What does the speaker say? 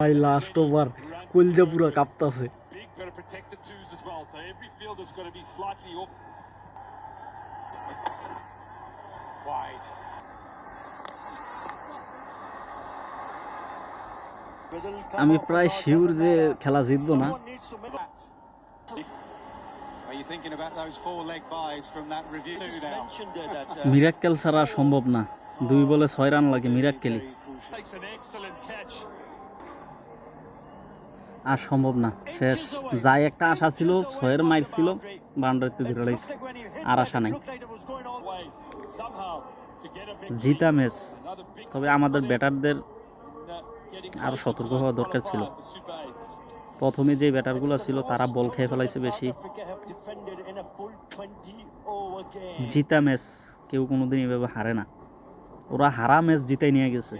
ভাই last over কলজা পুরা কাঁপতাছে Big, got to protect the twos as well. So every fielder's got be slightly off. Wide. আমি প্রায় sure যে খেলা জিতবো না Are you thinking about those four leg buys from that review now? Miracle ছাড়া সম্ভব না দুই বলে ছয় রান লাগে মিরাক্কেলই আর সম্ভব না। শেষ। যাই একটা আশা ছিল ছয়ের মাইর ছিল বাউন্ডারিতে ধরে লাইছে আর আশা নাই। জিতা ম্যাচ। তবে আমাদের ব্যাটারদের in, getting আরও close সতর্ক হওয়া দরকার ছিল। প্রথমে যে ব্যাটারগুলো ছিল তারা বল খেয়ে ফেলাইছে বেশি। জিতা ম্যাচ কেউ কোনোদিন এভাবে হারে না। ওরা হারা ম্যাচ জিতাই নিয়ে গেছে।